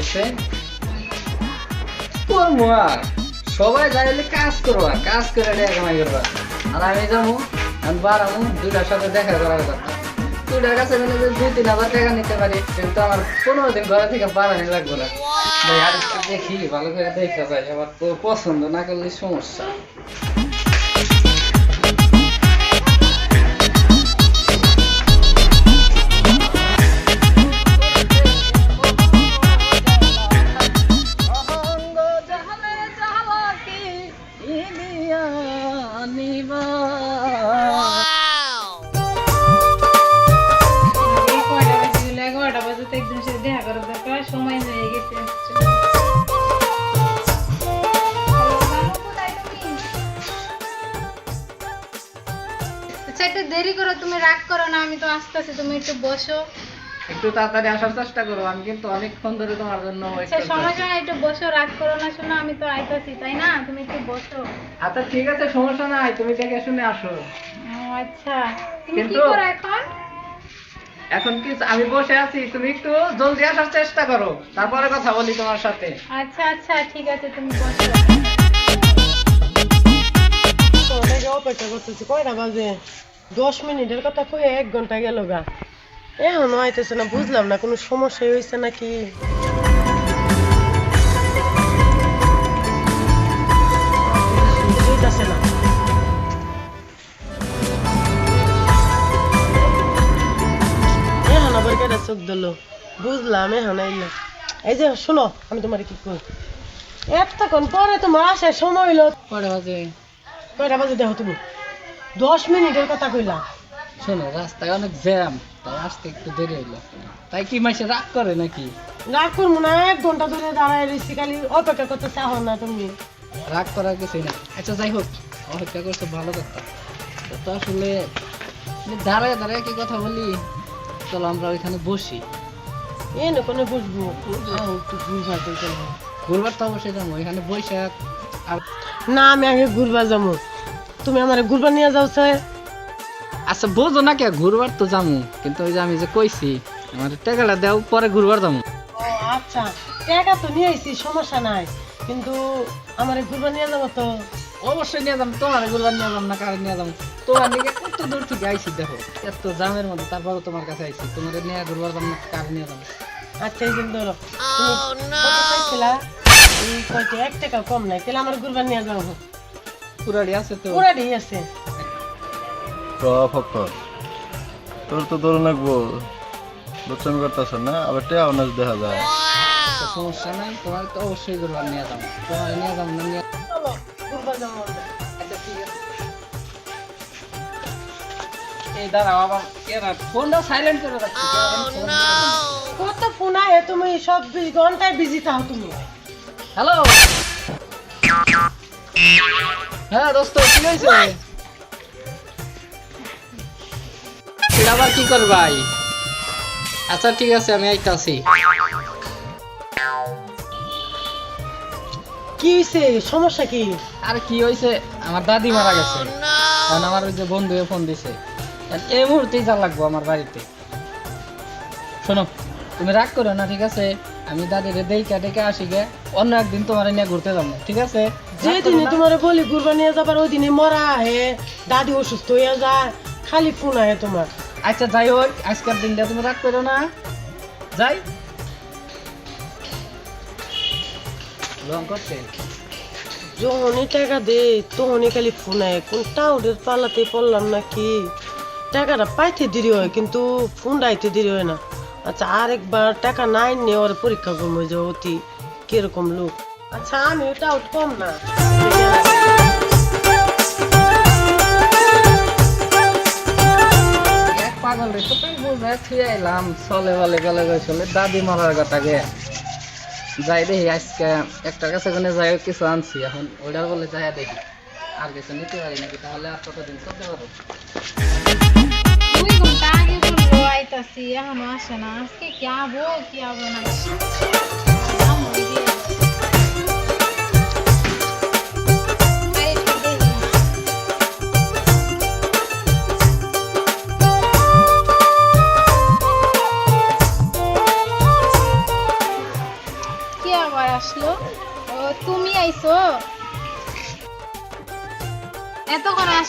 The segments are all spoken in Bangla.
হয়েছে করব আর সবাই যাইলে কাজ করবা, কাজ করে কামাই করবা। আর আমি যাব আমি বাড়াবো দুইটার সাথে দেখা করার কথা। দুইটার কাছে যদি দুই, তিন হাজার টাকা নিতে পারি, কিন্তু আমার পনেরো দিন ঘরে থেকে বাড়ানি লাগবে না। দেখি, ভালো করে দেখা যায় আবার পছন্দ না করলে সমস্যা। রাগ করো না আমি তো আসতেছি তুমি একটু বসো। একটু তাড়াতাড়ি আসার চেষ্টা করো আমি কিন্তু অনেকক্ষণ ধরে তোমার জন্য wait আচ্ছা করতেছি। সমস্যা না একটু বসো রাগ করো না শোনো আমি তো আইতাছি তাই না? তুমি একটু বসো। আচ্ছা ঠিক আছে সমস্যা নাই তুমি দেখে শুনে আসো। ও, আচ্ছা। তুমি কি করো এখন? এখন কি আমি বসে আছি তুমি একটু জলদি আসার চেষ্টা করো তারপরে কথা বলি তোমার সাথে। আচ্ছা আচ্ছা ঠিক আছে তুমি বসো। তো ওটাকে অপেক্ষা করতেছি কয়টা বাজে? দশ মিনিটের কথা কয়ে এক ঘণ্টা গেল গা। এখনও আইতেছে না বুঝলাম না কোনো সমস্যা হয়েছে নাকি? চোখ দিল। বুঝলাম এখন আইলা। এই যে শোনো আমি তোমার কি কই? এতক্ষণ পরে তোমার আসার সময় হইল। পরে বাজে? কয়টা বাজে দেখো তুমি? দশ মিনিটের কথা কইলা। শোনো রাস্তায় অনেক জ্যাম তাই আসতে একটু দেরি হইল। তাই কি মাসে রাগ করে নাকি? রাগ করব না এক ঘণ্টা ধরে দাঁড়ায় রয়েছি খালি অপেক্ষা করতে চাহ না তুমি। রাগ করার কিছুই না আচ্ছা যাই হোক অপেক্ষা করছ ভালো কথা। তো আসলে দাঁড়ায় দাঁড়ায় কি কথা বলি চলো আমরা ওইখানে বসি। এ না কোনো বুঝব। আহ, একটু ঘুরবা চলতে হবে। ঘুরবার তো অবশ্যই যাব এখানে বসে আর না আমি আগে ঘুরবা যাব। তুমি আমার ঘুরবা নিয়ে যাও আচ্ছা বোঝো না কে ঘুরবার তো যাব কিন্তু ওই যে আমি যে কইছি আমার টাকাটা দেও পরে ঘুরবার যাব ও আচ্ছা। টাকা তো নিয়ে আইছি সমস্যা নাই। কিন্তু আমার ঘুরবা নিয়ে যাব তো? অবশ্যই নিয়ে যাব তোমার ঘুরবার নিয়ে যাব না কারে নিয়ে যাব তোমার দিকে কত দূর থেকে আইছি দেখো। এত জামের মধ্যে তারপরে তোমার কাছে আইছি। তোমার নিয়ে ঘুরবার যাব না কারে নিয়ে যাব আচ্ছা এই কিন্তু ধরো। তুমি কত চাইছিলা? এই কয়টা এক টাকা কম নাই। তাহলে আমার ঘুরবা নিয়ে যাব পুরাড়ি আছে তো? ঠিক আছে। তোর তো দৌড় লাগবো করতেছ না? আবার অনেক দেখা যায়। সমস্যা নাই তোমার তো অবশ্যই নিয়ে যাব। তোমার নিয়ে যাব না নিয়ে। আচ্ছা ঠিক আছে এই দাঁড়াও আবার এরা ফোনটা সাইলেন্ট করে রাখছি কত ফোন আয় তুমি সব ঘন্টায় বিজি থাও তুমি। হ্যালো হ্যাঁ দোস্ত কি হয়েছে? এটা আবার কি করবাই? আচ্ছা ঠিক আছে আমি আইতাছি। কি সমস্যা কি? আর কি হয়েছে? আমার দাদি মারা গেছে। কারণ আমার ওই যে বন্ধু ফোন দিছে। এই মুহূর্তেই যা লাগবো আমার বাড়িতে। শোনো তুমি রাগ করো না ঠিক আছে? আমি দাদিরে দেখে ডেকে আসি গে অন্য একদিন তোমার নিয়ে ঘুরতে যাব ঠিক আছে? যে দিনে। তোমার বলি ঘুরবা নিয়ে যাবার ওই দিনে মরা আহে দাদি অসুস্থ হয়ে যায় খালি ফোন আহে তোমার। আচ্ছা যাই হোক আজকের দিনটা তুমি রাগ করো না। যাই। রং করছে? যখনই টাকা দে তখনই খালি ফোন আহে। কোন ওদের পালাতে পড়লাম নাকি? টাকাটা পাইতে দেরি হয় কিন্তু ফোন আইতে দেরি হয় না। আচ্ছা আরেকবার টাকা নাই নিয়ে ওর পরীক্ষা করব যে অতি কীরকম লোক। আচ্ছা আমি ওটা কম না। এক পাগল রে তো বুঝে থুয়ে এলাম চলে বলে গেলে গেলে চলে দাদি মারার কথা গে। যাই দেখি আজকে একটা কাছে যাই কিছু আনছি এখন ওইটার বলে যাই দেখি। আর কিছু নিতে পারি নাকি তাহলে আর কতদিন চলতে পারব? দুই ঘণ্টা আগে আইতাছি এখনও আসে না আজকে কি আবো কি আবো না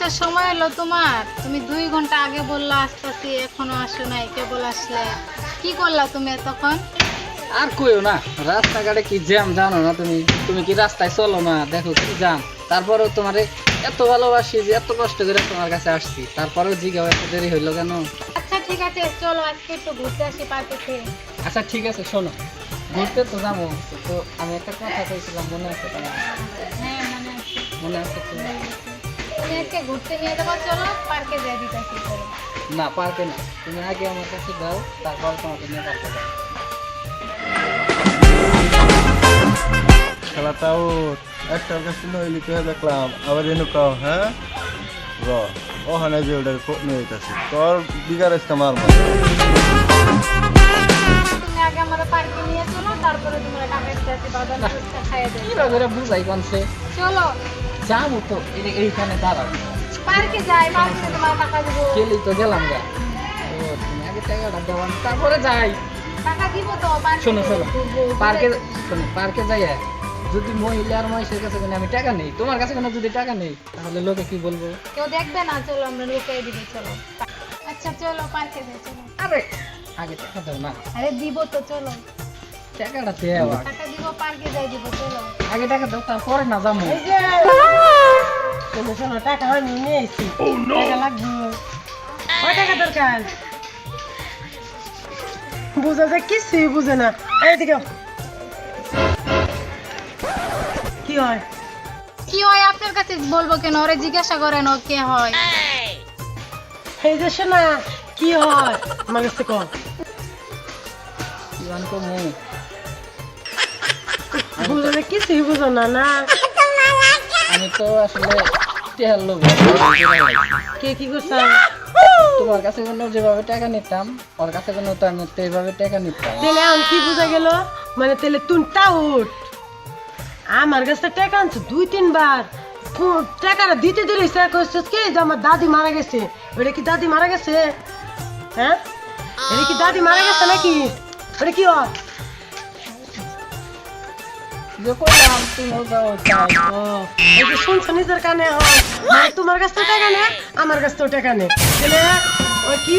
আসার সময় হলো তোমার? তুমি দুই ঘণ্টা আগে বললা আসতেছি এখনও আসো নাই কেবল আসলে। কি করলা তুমি এতক্ষণ? আর কইও না রাস্তাঘাটে কি জ্যাম জানো না তুমি? তুমি কি রাস্তায় চলো না? দেখো কি জ্যাম। তারপরেও তোমারে এত ভালোবাসি যে এত কষ্ট করে তোমার কাছে আসছি। তারপরেও জিগাও এত দেরি হইল কেন? আচ্ছা ঠিক আছে চলো আজকে একটু ঘুরতে আসি পার্কে আচ্ছা ঠিক আছে শোনো। ঘুরতে তো যাব তো আমি একটা কথা কইছিলাম মনে আছে তোমার? হ্যাঁ মনে আছে। মনে আছে তো? তুমি ঘুরতে নিয়ে যাব চলো পার্কে যাই দিতেছি না না। তুমি আগে আমার কাছে দাও তারপর তোমাকে নিয়ে পারবে খেলাটাও একটার কাছে নইলি কে দেখলাম আবার এনু কাও হ্যাঁ? র ওখানে যে ওটার নিয়ে যেতেছি তোর বিগার আসতে মারবো পার্কে তারপরে তোমরা খাইয়ে দেবে। বুঝাই চলো যাব তো এই- এইখানে দাঁড়াও। পার্কে যাই পার্কে তোমার টাকা দেবো। গেলেই তো গেলাম গা। ও তুমি আগে টাকাটা দেওয়ান তারপরে যাই। টাকা দিব তো শোনো শোনো। পার্কে শোনো পার্কে যাই যদি মহিলা আর মহিষের কাছে কোনো আমি টাকা নেই তোমার কাছে কোনো যদি টাকা নেই তাহলে লোকে কি বলব? কেউ দেখবে না? চলো আমরা লুকিয়ে দিব চলো। আচ্ছা চলো পার্কে যাই চলো। আরে আগে টাকা দাও না। আরে দিব তো চলো। টাকাটা দেওয়া টাকা দিব পার্কে যাই দিব চলো। আগে টাকা দাও তারপরে না যাব। এই যে। শোনো শোনো টাকা আমি নিয়ে এসেছি টাকা লাগবে। কয় টাকা দরকার? বুঝা যায় কিছুই বুঝে না। এইদিকে কি হয়? কি হয় আপনার কাছে বলব কেন? ওরে জিজ্ঞাসা করেন ও কে হয়। এই যে শোনা কি হয়? আমার কাছে কর কি বান কমু। বুঝো না কিছুই বুঝো না না। আমি তো আসলে টেহার লোক। কে কি করছে? তোমার কাছে কোনো যেভাবে টাকা নিতাম ওর কাছে কোনো তো আমি তো এইভাবে টাকা নিতাম। তাহলে এখন কি বোঝা গেল? মানে তাহলে তুনটা উঠ। আমার কাছে টাকা আনছে দুই তিনবার। টাকাটা দিতে দিলে করছিস কি যে আমার দাদি মারা গেছে? ওটা কি দাদি মারা গেছে? হ্যাঁ? এটা কি দাদি মারা গেছে নাকি? ওটা কি যে করলাম তুমিও যাও এই যে শুনছো নিজের কানে হয় তোমার কাছ থেকে টাকা নে আমার কাছ থেকে টাকা নে ওই কি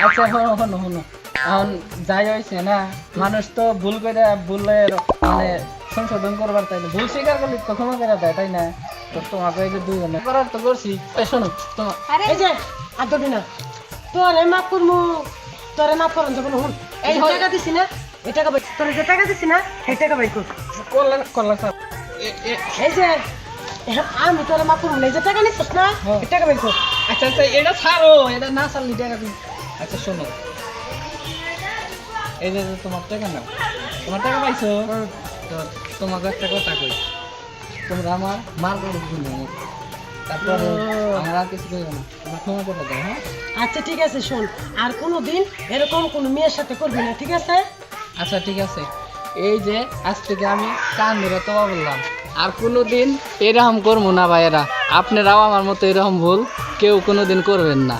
আচ্ছা হনো হনো হনো এখন যাই হয়েছে না মানুষ তো ভুল করে ভুলের মানে সংশোধন করবার তাই। ভুল স্বীকার করলে তো ক্ষমা করে দেয় তাই না তো তোমাকে এই যে দুই জনে করার তো করছি এই শোনো তোমার এই যে আর না তোরে মাফ করমু তোরে মাফ করুন যখন হুন এই যে টাকা দিছি না এই টাকা বাই তোরে যে টাকা দিছি না এই টাকা বাই কর। করলে করলে স্যার এই যে আমি তোরে মাফ করব যে টাকা নিছিস না হ্যাঁ। এই টাকা বাই আচ্ছা আচ্ছা এটা ছাড়ো এটা না ছাড়লি টাকা দিন। আচ্ছা শোনো। এই যে যে তোমার টাকা নাও তোমার টাকা পাইছো? তো তোমাকে একটা কথা কই তোমরা আমার মার করে তারপরে আমার কিছু কইবে না তোমার ক্ষমা করে দাও হ্যাঁ? আচ্ছা ঠিক আছে শোন আর কোনো দিন এরকম কোনো মেয়ের সাথে করবি না ঠিক আছে? আচ্ছা ঠিক আছে। এই যে, আজ থেকে আমি কান ধরে তোমা বললাম আর কোনো দিন এরকম করব না ভাইয়েরা। আপনারাও আমার মতো এরকম ভুল কেউ কোনো দিন করবেন না।